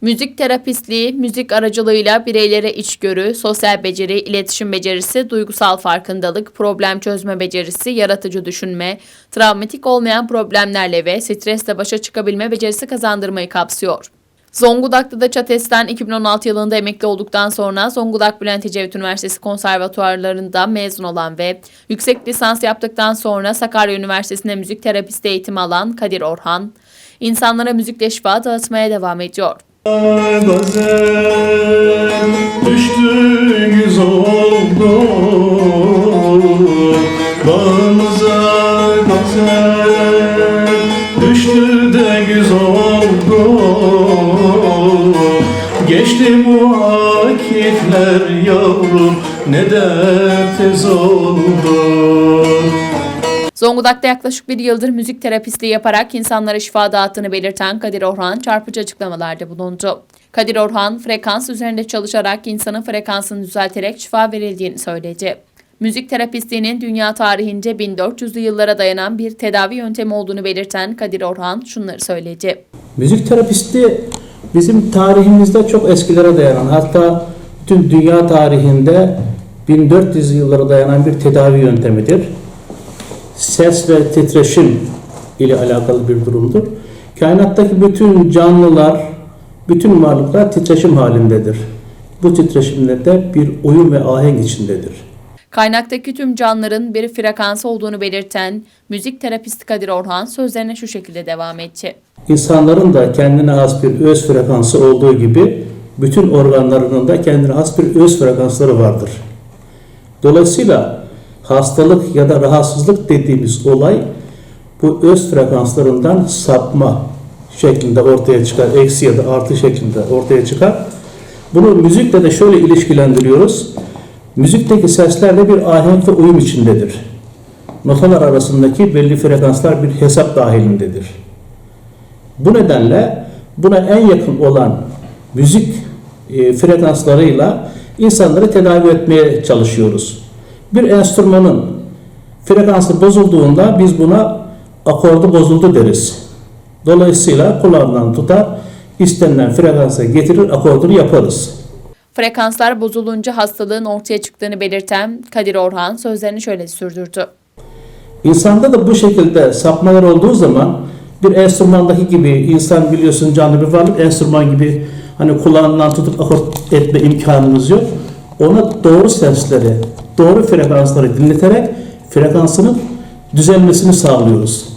Müzik terapistliği, müzik aracılığıyla bireylere içgörü, sosyal beceri, iletişim becerisi, duygusal farkındalık, problem çözme becerisi, yaratıcı düşünme, travmatik olmayan problemlerle ve stresle başa çıkabilme becerisi kazandırmayı kapsıyor. Zonguldak'ta da Çates'ten 2016 yılında emekli olduktan sonra Zonguldak Bülent Ecevit Üniversitesi konservatuarlarında mezun olan ve yüksek lisans yaptıktan sonra Sakarya Üniversitesi'nde müzik terapisti eğitimi alan Kadir Orhan, insanlara müzikle şifa dağıtmaya devam ediyor. Bağımıza gazel düştü de güz oldu Geçti bu akifler yavrum ne dert tez oldu Zonguldak'ta yaklaşık bir yıldır müzik terapistliği yaparak insanlara şifa dağıttığını belirten Kadir Orhan çarpıcı açıklamalarda bulundu. Kadir Orhan, frekans üzerinde çalışarak insanın frekansını düzelterek şifa verildiğini söyledi. Müzik terapistliğinin dünya tarihinde 1400'lü yıllara dayanan bir tedavi yöntemi olduğunu belirten Kadir Orhan şunları söyledi. Müzik terapisti bizim tarihimizde çok eskilere dayanan hatta bütün dünya tarihinde 1400 yıllara dayanan bir tedavi yöntemidir. Ses ve titreşim ile alakalı bir durumdur. Kainattaki bütün canlılar, bütün varlıklar titreşim halindedir. Bu titreşimlerde bir uyum ve ahenk içindedir. Kaynaktaki tüm canlıların bir frekansı olduğunu belirten müzik terapisti Kadir Orhan sözlerine şu şekilde devam etti. İnsanların da kendine has bir öz frekansı olduğu gibi bütün organlarının da kendine has bir öz frekansları vardır. Dolayısıyla hastalık ya da rahatsızlık dediğimiz olay bu öz frekanslarından sapma şeklinde ortaya çıkar. Eksi ya da artı şeklinde ortaya çıkar. Bunu müzikle de şöyle ilişkilendiriyoruz. Müzikteki seslerle bir ahenk ve uyum içindedir. Notalar arasındaki belli frekanslar bir hesap dahilindedir. Bu nedenle buna en yakın olan müzik e, frekanslarıyla insanları tedavi etmeye çalışıyoruz. Bir enstrümanın frekansı bozulduğunda biz buna akordu bozuldu deriz. Dolayısıyla kulağından tutar, istenilen frekansa getirir, akordunu yaparız. Frekanslar bozulunca hastalığın ortaya çıktığını belirten Kadir Orhan sözlerini şöyle sürdürdü. İnsanda da bu şekilde sapmalar olduğu zaman bir enstrümandaki gibi insan biliyorsun canlı bir varlık enstrüman gibi hani kulağından tutup akort etme imkanımız yok. Ona doğru sesleri, doğru frekansları dinleterek frekansının düzelmesini sağlıyoruz.